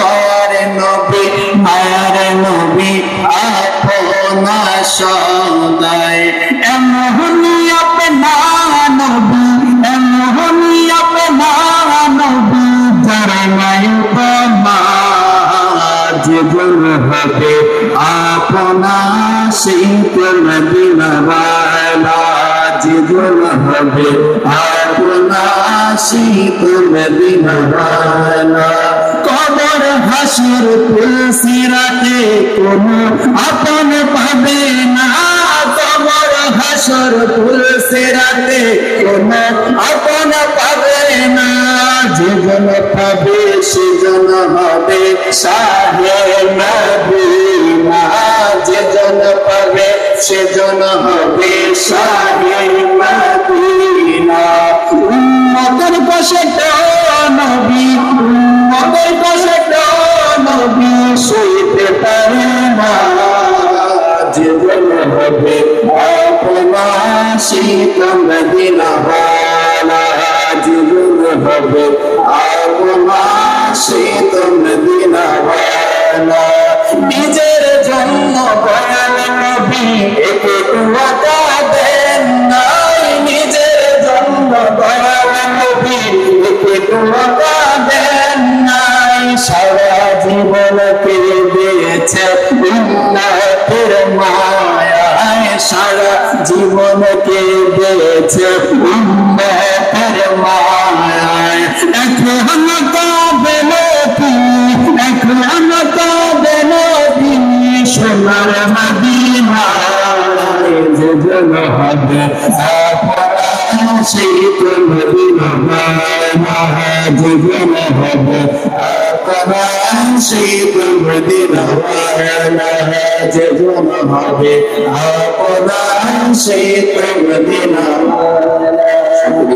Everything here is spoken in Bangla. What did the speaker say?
দর নবী, মায়ার নবী আপনা সদায় এমনি আপনা নবী, এমনি আপনা নবী, যারা নায়ুকমা জীবন হবে, আপনা শীতল দিনবালা জীবন হবে, আপনা শীতল দিনবালা কবর হাসির তুলসিরাতে কোনো আপন পাবে না। কবর হাসর তুলসিরাতে কোনো আপন পাবে না। জীবন পাবে সেজন হবে সাহে মদিনা যেজন পাবে সেজন হবে সাহে মদিনা উম্মতের পাশে হবে আপনা শীতল দিনবালা জীবন হবে। শীতল দিনবালা নিজের জন্য বয়ান নবী একটু দেন নাই। নিজের জন্য বয়ান নবী একটু ওয়াদা দেন নাই। সারা জীবনকে দিয়েছে উন্নতের মায়ায় সারা জীবনকে দিয়েছে উন্নতের মায় এখন এখন সোনার জীবন হবে। আপনা শীতল দিনবালা জীবন হবে আপনা শীতল দিনবালা জীবন